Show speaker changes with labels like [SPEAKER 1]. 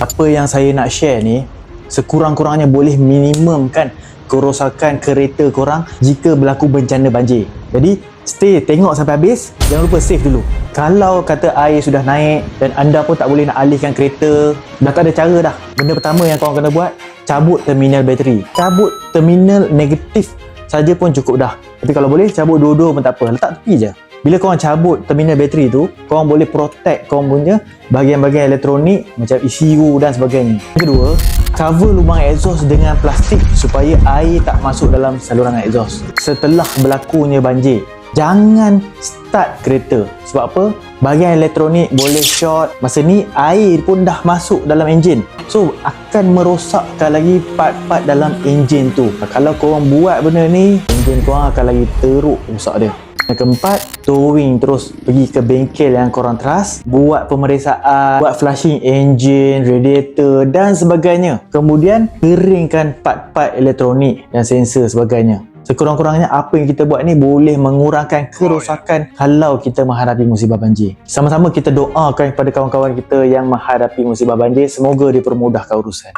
[SPEAKER 1] Apa yang saya nak share ni sekurang-kurangnya boleh minimumkan kerosakan kereta korang jika berlaku bencana banjir. Jadi stay tengok sampai habis. Jangan lupa save dulu. Kalau kata air sudah naik dan anda pun tak boleh nak alihkan kereta, dah tak ada cara dah. Benda pertama yang korang kena buat, cabut terminal bateri. Cabut terminal negatif saja pun cukup dah. Tapi kalau boleh cabut dua-dua pun tak apa. Letak tepi je. Bila korang cabut terminal bateri tu, korang boleh protect korang punya bahagian-bahagian elektronik macam ECU dan sebagainya. Yang kedua, cover lubang exhaust dengan plastik supaya air tak masuk dalam saluran exhaust. Setelah berlakunya banjir, jangan start kereta. Sebab apa? Bahagian elektronik boleh short. Masa ni air pun dah masuk dalam enjin. So akan merosakkan lagi part-part dalam enjin tu. Kalau korang buat benda ni, enjin korang akan lagi teruk rosak dia. Yang keempat, towing terus pergi ke bengkel yang korang trust, buat pemeriksaan, buat flushing engine, radiator dan sebagainya. Kemudian, keringkan part-part elektronik dan sensor sebagainya. Sekurang-kurangnya apa yang kita buat ni boleh mengurangkan kerosakan kalau kita menghadapi musibah banjir. Sama-sama kita doakan kepada kawan-kawan kita yang menghadapi musibah banjir, semoga dipermudahkan urusan.